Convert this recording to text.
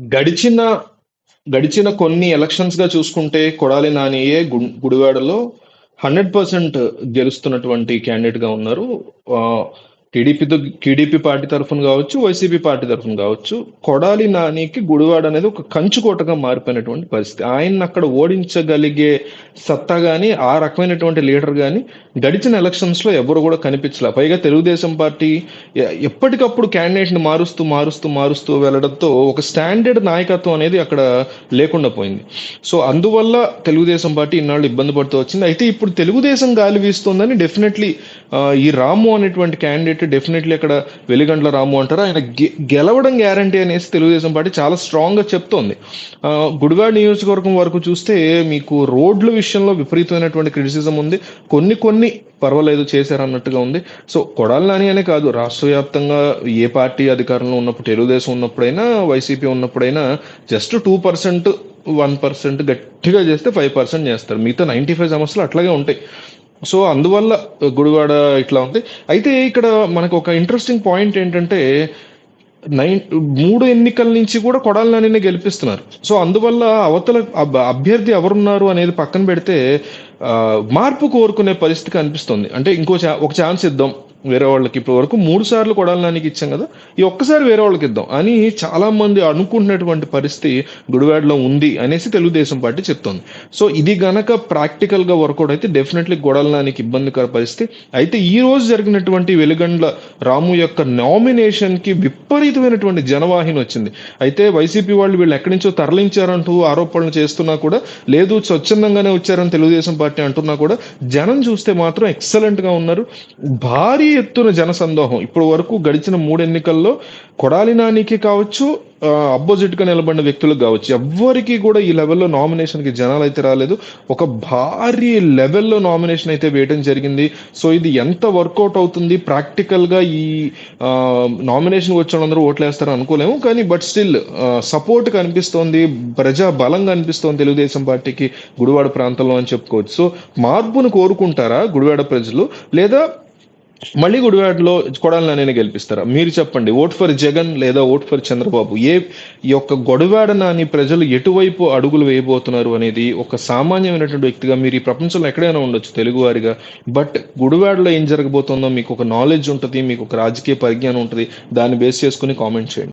గడిచిన గడిచిన కొన్ని ఎలక్షన్స్గా చూసుకుంటే కొడాలి నానియే గు- గుడివాడలో హండ్రెడ్ పర్సెంట్ గెలుస్తున్నటువంటి క్యాండిడేట్గా ఉన్నారు. టీడీపీతో టీడీపీ పార్టీ తరఫున కావచ్చు వైసీపీ పార్టీ తరఫున కావచ్చు కొడాలి నానికి గుడివాడ అనేది ఒక కంచుకోటగా మారిపోయినటువంటి పరిస్థితి. ఆయన అక్కడ ఓడించగలిగే సత్తా కానీ ఆ రకమైనటువంటి లీడర్ కానీ గడిచిన ఎలక్షన్స్లో ఎవరు కూడా కనిపించలే. పైగా తెలుగుదేశం పార్టీ ఎప్పటికప్పుడు క్యాండిడేట్ని మారుస్తూ మారుస్తూ మారుస్తూ వెళ్ళడంతో ఒక స్టాండర్డ్ నాయకత్వం అనేది అక్కడ లేకుండా పోయింది. సో అందువల్ల తెలుగుదేశం పార్టీ ఇన్నాళ్ళు ఇబ్బంది పడుతూ వచ్చింది. అయితే ఇప్పుడు తెలుగుదేశం గాలి వీస్తుందని డెఫినెట్లీ ఈ రాము అనేటువంటి క్యాండిడేట్ డెఫినెట్లీ అక్కడ వెలిగండ్ల రాము అంటారు. ఆయన గె- గెలవడం గ్యారంటీ అనేసి తెలుగుదేశం పార్టీ చాలా స్ట్రాంగ్గా చెప్తోంది. ఆ, గుడివాడ నియోజకవర్గం వరకు చూస్తే మీకు రోడ్ల విషయంలో విపరీతమైనటువంటి క్రిటిసిజం ఉంది. కొన్ని కొన్ని పర్వాలేదు చేశారు అన్నట్టుగా ఉంది. సో కొడాలి నాని అనే కాదు రాష్ట్ర వ్యాప్తంగా ఏ పార్టీ అధికారంలో ఉన్నప్పుడు తెలుగుదేశం ఉన్నప్పుడైనా YCP ఉన్నప్పుడైనా just two percent one percent గట్టిగా చేస్తే ఫైవ్ పర్సెంట్ చేస్తారు. మిగతా నైంటీ ఫైవ్ సమస్యలు అట్లాగే ఉంటాయి. సో అందువల్ల గుడివాడ ఇట్లా ఉంది. అయితే ఇక్కడ మనకు ఒక ఇంట్రెస్టింగ్ పాయింట్ ఏంటంటే నైన్ మూడు ఎన్నికల నుంచి కూడా కొడాలి నానినే గెలిపిస్తున్నారు. సో అందువల్ల అవతల అభ్యర్థి ఎవరున్నారు అనేది పక్కన పెడితే మార్పు కోరుకునే పరిస్థితి కనిపిస్తుంది. అంటే ఇంకో ఒక ఛాన్స్ ఇద్దాం. వేరే వాళ్ళకి ఇప్పటి వరకు మూడు సార్లు కొడాలనానికి ఇచ్చాం కదా ఈ ఒక్కసారి వేరే వాళ్ళకి ఇద్దాం అని చాలా మంది అనుకుంటున్నటువంటి పరిస్థితి గుడివాడలో ఉంది అనేసి తెలుగుదేశం పార్టీ చెప్తోంది. సో ఇది గనక ప్రాక్టికల్గా వర్కౌట్ అయితే డెఫినెట్లీ గొడవలనానికి ఇబ్బందికర పరిస్థితి. అయితే ఈ రోజు జరిగినటువంటి వెలుగండ్ల రాము యొక్క నామినేషన్కి విపరీతమైనటువంటి జనవాహిని వచ్చింది. అయితే వైసీపీ వాళ్ళు వీళ్ళు ఎక్కడి నుంచో తరలించారంటూ ఆరోపణలు చేస్తున్నా కూడా లేదు స్వచ్ఛందంగానే వచ్చారని తెలుగుదేశం పార్టీ అంటున్నా కూడా జనం చూస్తే మాత్రం ఎక్సలెంట్గా ఉన్నారు. భారీ ఎత్తున జనసందోహం. ఇప్పటి వరకు గడిచిన మూడు ఎన్నికల్లో కొడాలి నానికి కావచ్చు అపోజిట్గా నిలబడిన వ్యక్తులకు కావచ్చు ఎవ్వరికి కూడా ఈ లెవెల్లో నామినేషన్కి జనాలు అయితే రాలేదు. ఒక భారీ లెవెల్లో నామినేషన్ అయితే వేయడం జరిగింది. సో ఇది ఎంత వర్కౌట్ అవుతుంది? ప్రాక్టికల్గా ఈ నామినేషన్ వచ్చిన వాళ్ళందరూ ఓట్లు వేస్తారని అనుకోలేము. కానీ బట్ స్టిల్ సపోర్ట్ కనిపిస్తోంది ప్రజా బలం కనిపిస్తోంది తెలుగుదేశం పార్టీకి గుడివాడ ప్రాంతంలో అని చెప్పుకోవచ్చు. సో మార్పును కోరుకుంటారా గుడివాడ ప్రజలు? లేదా మళ్ళీ గుడివాడలో కొడాలి నాని గెలిపిస్తారా? మీరు చెప్పండి. ఓట్ ఫర్ జగన్ లేదా ఓట్ ఫర్ చంద్రబాబు? ఏ యొక్క గొడవాడ నాని ప్రజలు ఎటువైపు అడుగులు వేయబోతున్నారు అనేది ఒక సామాన్యమైనటువంటి వ్యక్తిగా మీరు ఈ ప్రపంచంలో ఎక్కడైనా ఉండొచ్చు తెలుగువారిగా. బట్ గుడివాడలో ఏం జరగబోతుందో మీకు ఒక నాలెడ్జ్ ఉంటుంది మీకు ఒక రాజకీయ పరిజ్ఞానం ఉంటుంది దాన్ని బేస్ చేసుకుని కామెంట్ చేయండి.